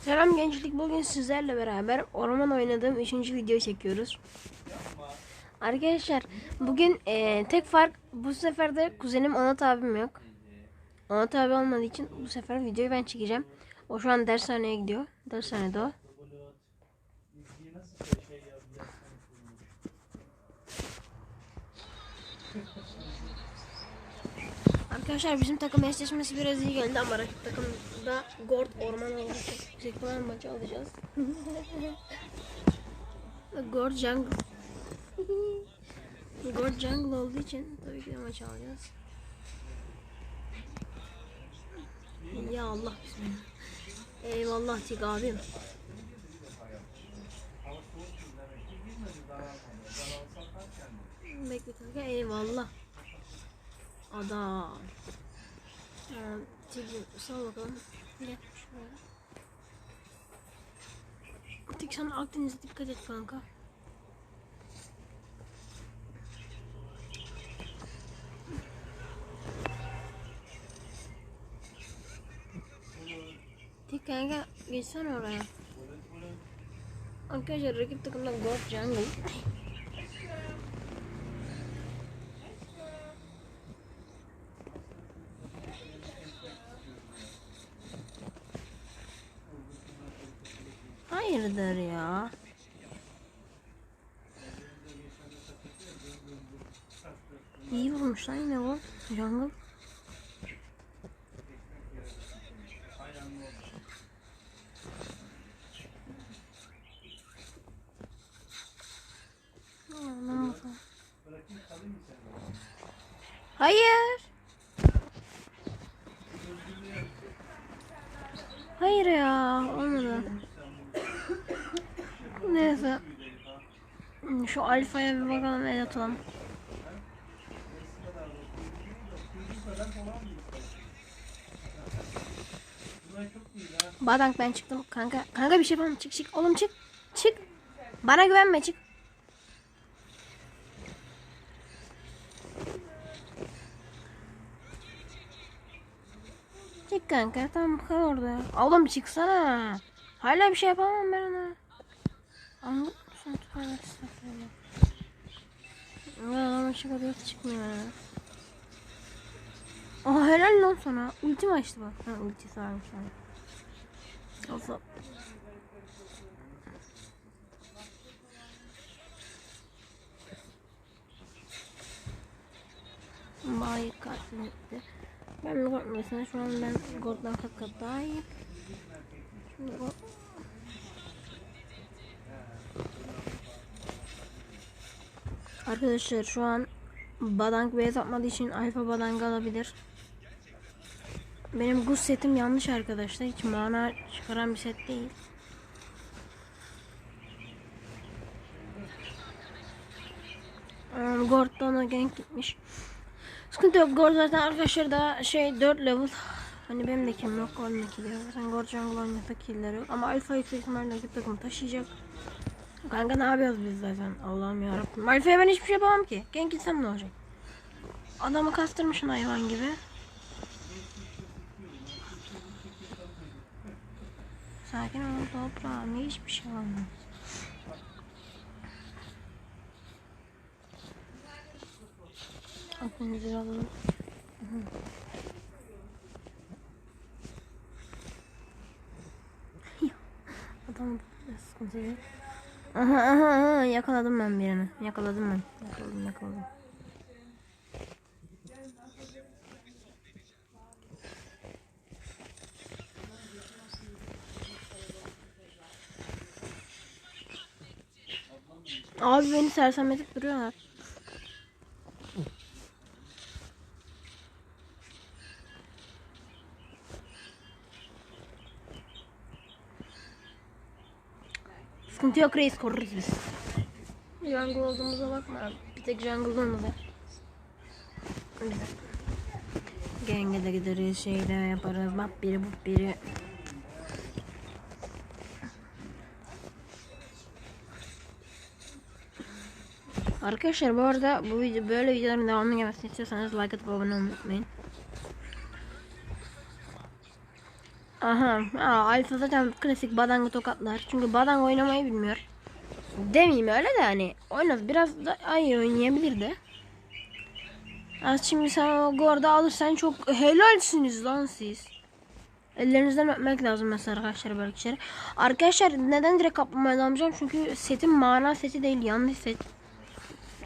Selam gençlik. Bugün sizlerle beraber orman oynadığım 3. video çekiyoruz. Arkadaşlar bugün eee, tek fark bu sefer de kuzenim Onat abim yok. Onat abi olmadığı için bu sefer videoyu ben çekeceğim. O şu an dershaneye gidiyor. Dershanede o. Arkadaşlar bizim takım eşleşmesi biraz iyi geldi ama rakip takımda Gord orman için yüksek ihtimalle maçı alacağız. Gord jungle. Gord jungle olduğu için tabii ki de maçı alacağız. Ya Allah bismillah. Eyvallah Tik abim. Bekle kanka eyvallah. Adam. Tik'im sal bakalım. Gel şuraya. Tik sen Akdeniz'e dikkat et kanka. Tik kanka geçsene oraya. Arkadaşlar rakip takımda Golf Jungle. Hayırdır ya? İyi vurmuş lan yine bu. Jungle. Hayır. Hayır ya, olmadı. Neyse. Şu alfaya bir bakalım el atalım. Badank ben çıktım kanka. Kanka bir şey yapalım. Çık çık. Oğlum çık. Çık. Bana güvenme çık. Çık kanka. Tamam kal orada. Oğlum çıksana. Hala bir şey yapamam ben Anladın mı? Tövbe estağfurullah. Ya adamın çıkıyor çıkmıyor ya. Aa helal lan sana. Ulti mi açtı bak? Ha ultisi varmış yani. Olsa. Bayır kartını gitti. Ben mi korkmuyorsun? Şu an ben Gold'dan kat kat daha. Şimdi Gold... Arkadaşlar şu an Badank beyaz atmadığı için Alfa Badank alabilir. Benim Gus setim yanlış arkadaşlar. Hiç mana çıkaran bir set değil. Um, Gord da ona gank gitmiş. Sıkıntı yok. Gord zaten arkadaşlar da şey 4 level. Hani benim de kim yok. Onun de kill yok. Zaten Gord jungle oynasa killleri yok. Ama Alfa yüksek ihtimalle rakip takım taşıyacak. Kanka ne yapıyoruz biz zaten? Allah'ım yarabbim. Alfa'ya ben hiçbir şey yapamam ki. Gank gitsem ne olacak? Adamı kastırmışsın hayvan gibi. Sakin ol toprağım. Hiçbir şey olmaz. Aklınızı alalım. Adam sıkıntı yok. Aha aha aha yakaladım ben birini. Yakaladım ben. Yakaladım yakaladım. Abi beni sersemletip duruyorlar. Sıkıntı yok reis koruruz biz. Jungle olduğumuza bakma. Bir tek jungle'ımız var. Genge de gideriz, şeyler yaparız. Bak biri bu biri. Arkadaşlar bu arada bu video böyle videoların devamını gelmesini istiyorsanız like atıp abone olmayı unutmayın. Aha. Aa, Alfa zaten klasik badanga tokatlar. Çünkü badanga oynamayı bilmiyor. Demeyeyim öyle de hani oynadı. Biraz da iyi oynayabilirdi. Az şimdi sen o gorda alırsan çok helalsiniz lan siz. Ellerinizden öpmek lazım mesela arkadaşlar böyle kişileri. Arkadaşlar neden direkt kaplamaya almayacağım? Çünkü setin mana seti değil yanlış set.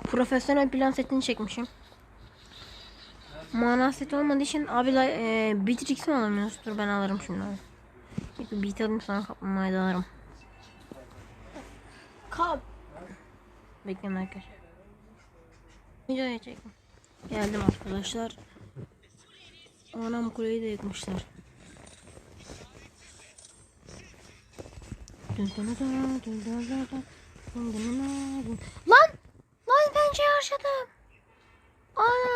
Profesyonel plan setini çekmişim. Mana set olmadığı için abi e, Bitrix mi alamıyoruz? Dur ben alırım şimdi onu. Çünkü Beat alayım sonra kaplumbağayı da alırım. Kap. Bekleyin arkadaşlar. Videoya çekin. Geldim arkadaşlar. Anam kuleyi de yıkmışlar. Lan! Lan ben şey yaşadım. Ana!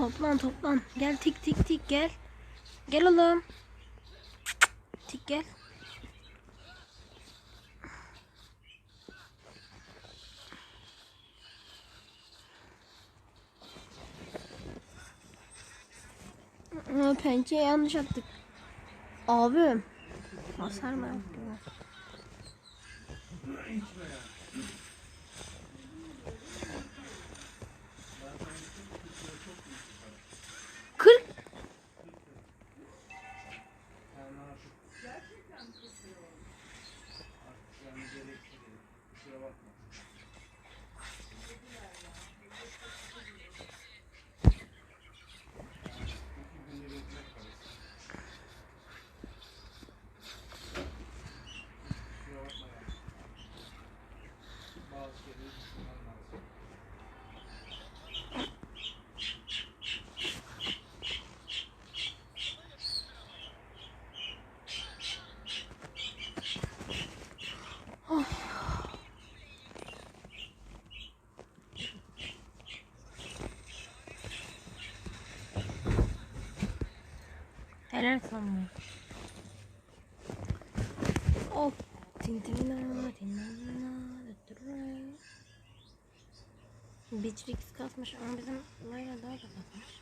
Toplan toplan. Gel tik tik tik gel. Gel oğlum. Tik gel. Aa, Pençeye yanlış attık. Abi. Basar mı? Helal tintina, dıttırı. Beatrix kasmış ama bizim Layla daha da kasmış.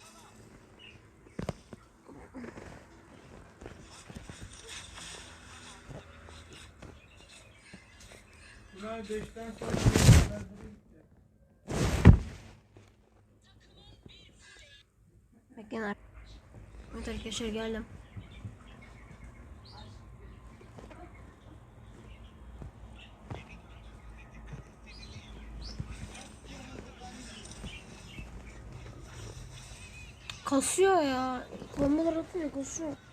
Bunlar 5'ten sonra arkadaşlar geldim. Kasıyor ya. Kombolar atınca kasıyor.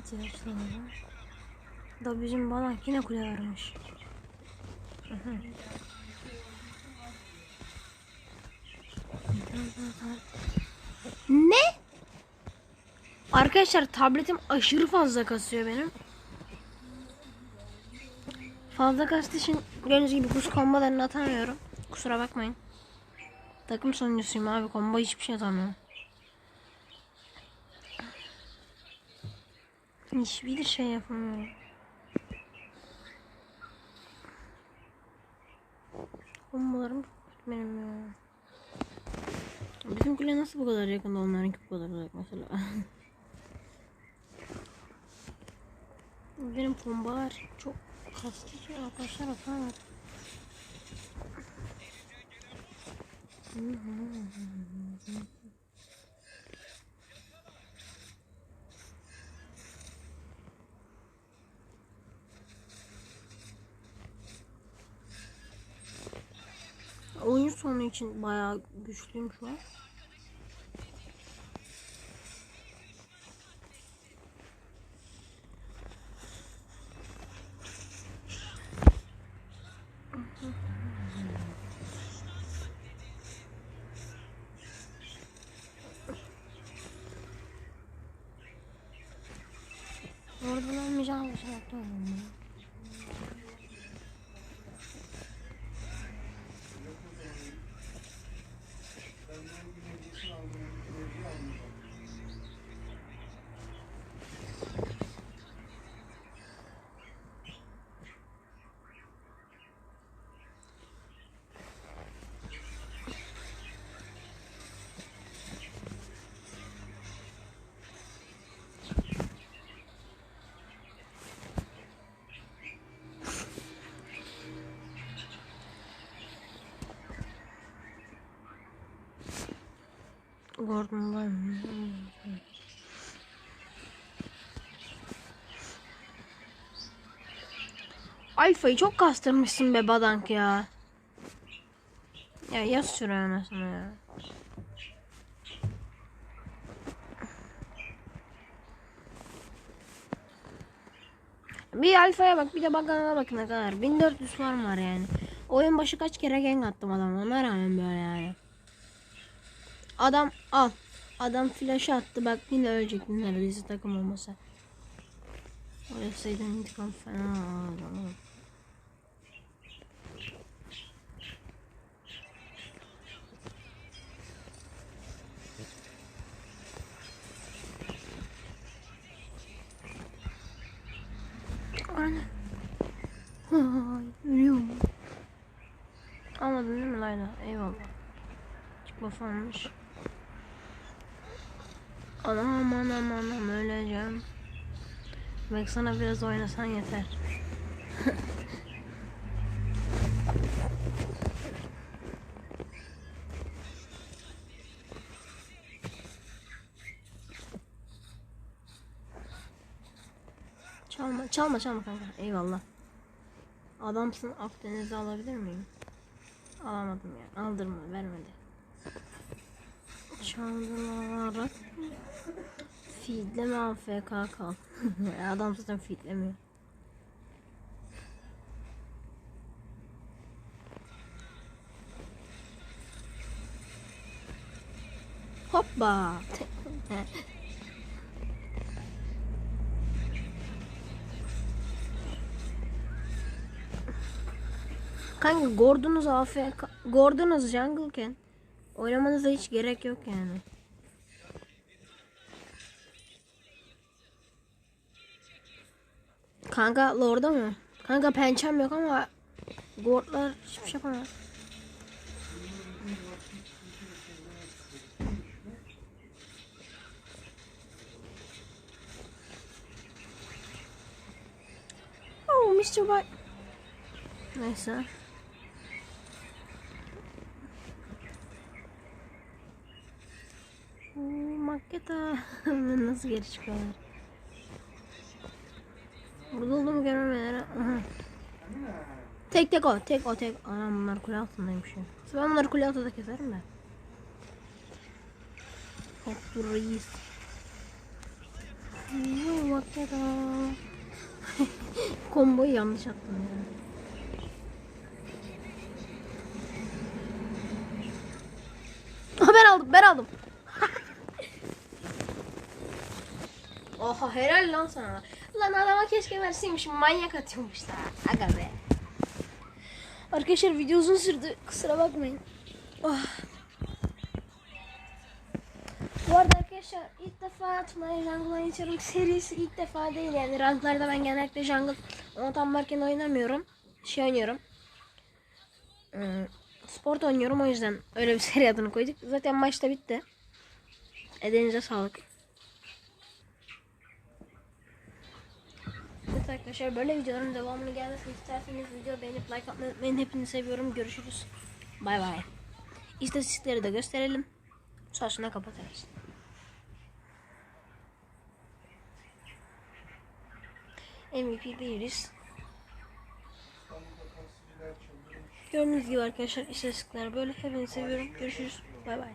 Yiyeceğiz sonra. Da bizim bana yine kule vermiş. Ne? Arkadaşlar tabletim aşırı fazla kasıyor benim. Fazla kastığı için gördüğünüz gibi kuş kombalarını atamıyorum. Kusura bakmayın. Takım sonuncusuyum abi. Komba hiçbir şey atamıyorum. Hiçbir şey yapamıyorum. Kombolarım benim ya. Bizim nasıl bu kadar yakında onlarınki bu kadar uzak mesela. benim kombalar çok kastı ki arkadaşlar atamadım. oyun sonu için bayağı güçlüyüm şu an. Oradan olmayacağını şey yaptım. Gordon var? Alfa'yı çok kastırmışsın be badank ya. Ya yaz şuraya anasını ya. Bir alfaya bak bir de bagana bak ne kadar. 1400 farm var yani. Oyun başı kaç kere gank attım adam ona rağmen böyle yani. Adam al. Adam flash attı bak yine ölecektin neredeyse takım olmasa. Oynasaydın intikam fena alırdı oğlum. Anne. Ay, ölüyorum. Anladın değil mi Layla? Eyvallah. Çıkma falanmış. Anam anam anam öleceğim. Bak sana biraz oynasan yeter. çalma çalma çalma kanka eyvallah. Adamsın Akdeniz'e alabilir miyim? Alamadım ya. Aldırma vermedi. Çaldılar. Feedleme AFK kal. Adam zaten feedlemiyor. Hoppa. Kanka Gordon'uz AFK. Gordon'uz jungle'ken oynamanıza hiç gerek yok yani. Kanka Lord'a mı? Kanka pençem yok ama Gord'lar hiçbir şey yapamaz. Oh Mr. White. Neyse. Maketa. Nasıl geri çıkıyorlar? Olduğumu görmemeleri. Tek tek o, tek o, tek. Anam bunlar kule altındaymış ya. Ben bunları kule altında keserim de. Dur reis. Komboyu yanlış attım ya. Aha, ben aldım, ben aldım. Oha helal lan sana. Lan adama keşke verseymiş manyak atıyormuş da. Aga be. Arkadaşlar video uzun sürdü. Kusura bakmayın. Oh. Bu arada arkadaşlar ilk defa Tuna'ya Jungle oynuyorum. Serisi ilk defa değil yani. Ranklarda ben genellikle Jungle onu tam varken oynamıyorum. Şey oynuyorum. Hmm, sport oynuyorum o yüzden öyle bir seri adını koyduk. Zaten maçta bitti. Edenize sağlık. Arkadaşlar böyle videoların devamını gelmesini isterseniz video beğenip like atmayı unutmayın. Hepinizi seviyorum. Görüşürüz. Bay bay. İstatistikleri de gösterelim. Sonrasında kapatırız. MVP değiliz. Gördüğünüz gibi arkadaşlar istatistikler böyle. Hepinizi seviyorum. Görüşürüz. Bay bay.